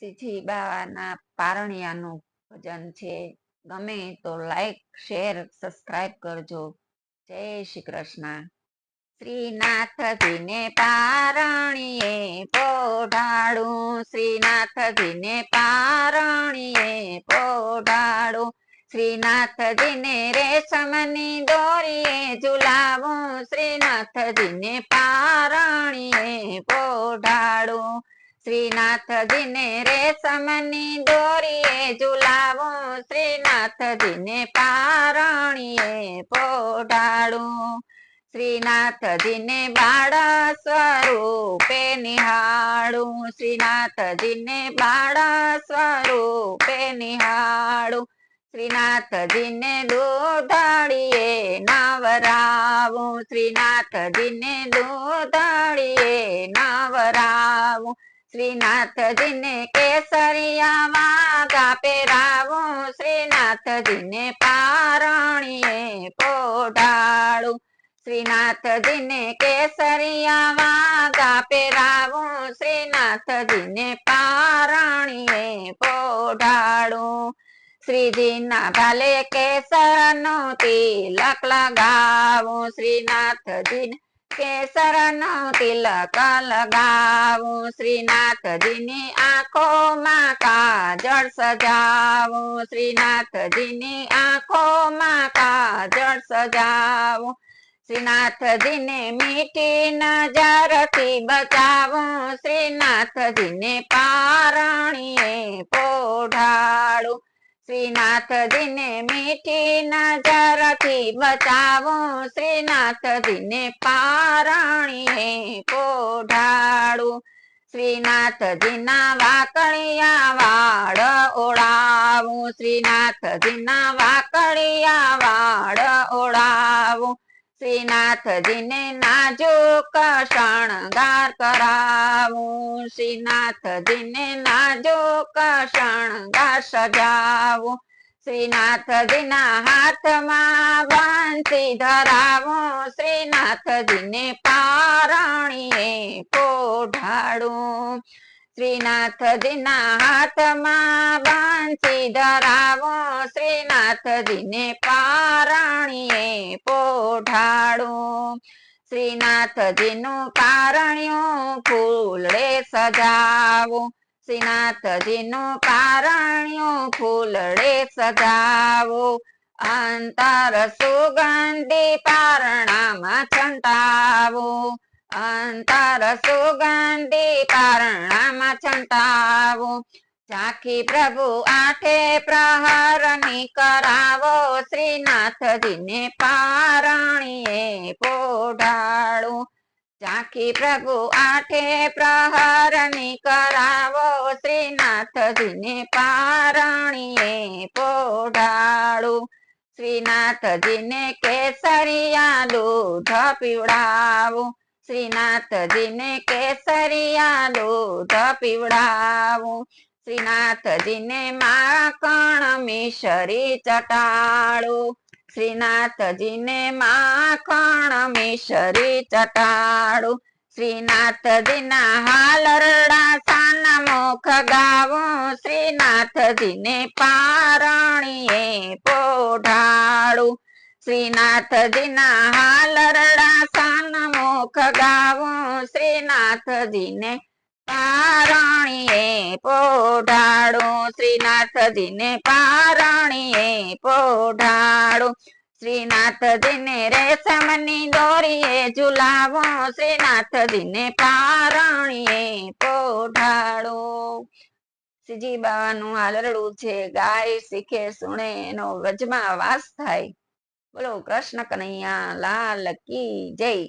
શ્રીજી બાવાના પારણિયાનું ભજન છે. ગમે તો લાઈક શેર સબસ્ક્રાઈબ કરજો. જય શ્રી કૃષ્ણ. શ્રીનાથજીને પારણીએ પોઢાડું. શ્રીનાથજીને પારણીએ પોઢાડું. શ્રીનાથજીને રેશમની દોરીએ ઝુલાવું. શ્રીનાથજીને પારણીએ પોઢાડું. શ્રીનાથજીને રેશમની દોરીએ ઝુલાવું, શ્રીનાથજીને પારણીએ પોઢાડું. શ્રીનાથજીને બાળા સ્વરૂપે નિહાળું. શ્રીનાથજીને બાળા સ્વરૂપે નિહાળું. શ્રીનાથજીને દૂધડીએ નવરાવું. શ્રીનાથજીને દોધાળીએ નવરાવું. શ્રીનાથજીને કેસરિયા વાગા પહેરાવું શ્રીનાથજીને પારણીએ પોઢાડું શ્રીનાથજીને કેસરિયા વાગા પહેરાવું શ્રીનાથજીને પારણીએ પોઢાડું શ્રીજીના ભાલે કેસરનું તિલક લગાવું. શ્રીનાથજીને કેસરનો તિલક લગાવું. શ્રીનાથજીની આંખોમાં કાજળ સજાવું. શ્રીનાથજીની આંખોમાં કાજળ સજાવું. શ્રીનાથજીને મીઠી નજરથી બચાવું. શ્રીનાથજીને પારણીએ પોઢાડું શ્રીનાથજીને મીઠી નજરથી બચાવું. શ્રીનાથજીને પારણીએ પોઢાડું શ્રીનાથજીના વાકડિયા વાળ ઓળાવું. શ્રીનાથજીના વાકડિયા વાળ ઓળાવું. શ્રીનાથજીને નાજુક શણગાર કરાવું. શ્રીનાથજીને નાજો શણગાર સજાવું. શ્રીનાથજીના હાથમાં બંસી ધરાવું. શ્રીનાથજીને પારણીએ પોઢાડું શ્રીનાથજીના હાથમાં બંસી ધરાવો. શ્રીનાથજીને પારણીએ પોઢાડું શ્રીનાથજીનું કારણ્યું ફૂલડે સજાવો. શ્રીનાથજીનું કારણ્યું ફૂલડે સજાવો. અંતર સુગંધી પારણામાં છંટાવો. અંતર સુગંધી પારણામાં છંટાવું. ઝાંખી પ્રભુ આઠે પ્રહરની કરાવો શ્રીનાથજીને પારણીએ પોઢાડું ઝાંખી પ્રભુ આઠે પ્રહરની કરાવો શ્રીનાથજીને પારણીએ પોઢાડું શ્રીનાથજીને કેસરિયા દૂધ પીવડાવું. શ્રીનાથજીને કેસરિયા દૂધ પીવડાવું. શ્રીનાથજીને માખણ મિશરી ચટાડું શ્રીનાથજીને માખણ મિશરી ચટાડું શ્રીનાથજીના હાલરડા સાના મુખ ગાવો. શ્રીનાથજીને પારણીએ પોઢાડું શ્રીનાથજીના હાલરડા સાના મુખ ગાવું. શ્રીનાથજીને પારણીએ પોઢાડું. શ્રીનાથજીને પારણીએ પોઢાડું. શ્રીનાથજીને રેશમની દોરીએ ઝુલાવો. શ્રીનાથજીને પારણીએ પોઢાડો. શ્રીજી બાવાનું હાલરડું છે, ગાય શીખે, સુણે, એનો વ્રજમાં વાસ થાય. બોલો કૃષ્ણ કનૈયા, લાલ કી જય.